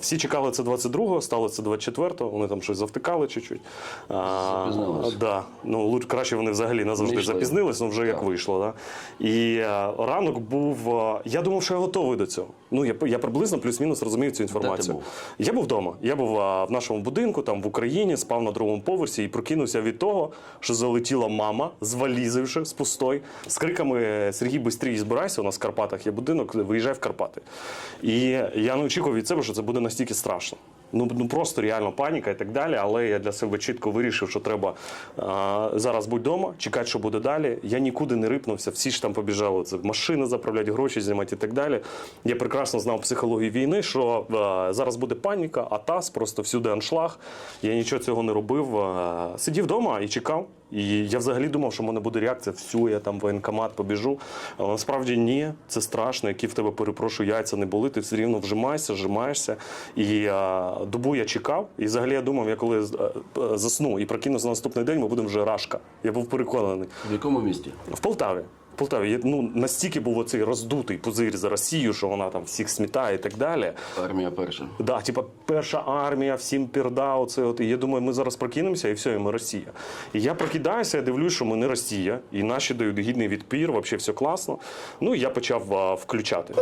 Всі чекали це 22-го, стало це 24-го, вони там щось завтикали чуть-чуть. Да. Ну, лучше, краще вони взагалі назавжди запізнились, ну вже як вийшло. Да? І е, ранок був. е, я думав, що я готовий до цього. Ну, я, я приблизно плюс-мінус розумів цю інформацію. був? Я був вдома. Я був а, в нашому будинку, там в Україні, спав на другому поверсі і прокинувся від того, що залетіла мама з валізи з пустой, з криками Сергій, бистрій збирайся. У нас в Карпатах є будинок, виїжджай в Карпати. І я не очікував від себе, що це буде настільки страшно. Ну, ну просто реально паніка і так далі. Але я для себе чітко вирішив, що треба а, зараз бути вдома, чекати, що буде далі. Я нікуди не рипнувся, всі ж там побіжали. Це машини заправляти, гроші знімати і так далі. Я прекрасно знав психологію війни, що а, зараз буде паніка, атас, просто всюди аншлаг. Я нічого цього не робив. А, сидів вдома і чекав. І я взагалі думав, що в мене буде реакція, всю, я там в воєнкомат побіжу. Але насправді ні, це страшно, які в тебе перепрошую, яйця не були, ти все рівно вжимаєшся, вжимаєшся. І а, добу я чекав. І взагалі я думав, я коли е, е, засну і прокинувся на наступний день, ми будемо вже рашка. Я був переконаний. В якому місті? В Полтаві. Полтаві я, ну, настільки був оцей роздутий пузир за Росію, що вона там всіх смітає і так далі. Армія перша. Да, типа перша армія, всім пірда, оце от. І я думаю, ми зараз прокинемося, і все, і ми Росія. І я прокидаюся, я дивлюсь, що ми не Росія, і наші дають гідний відпір, взагалі все класно. Ну і я почав а, включати.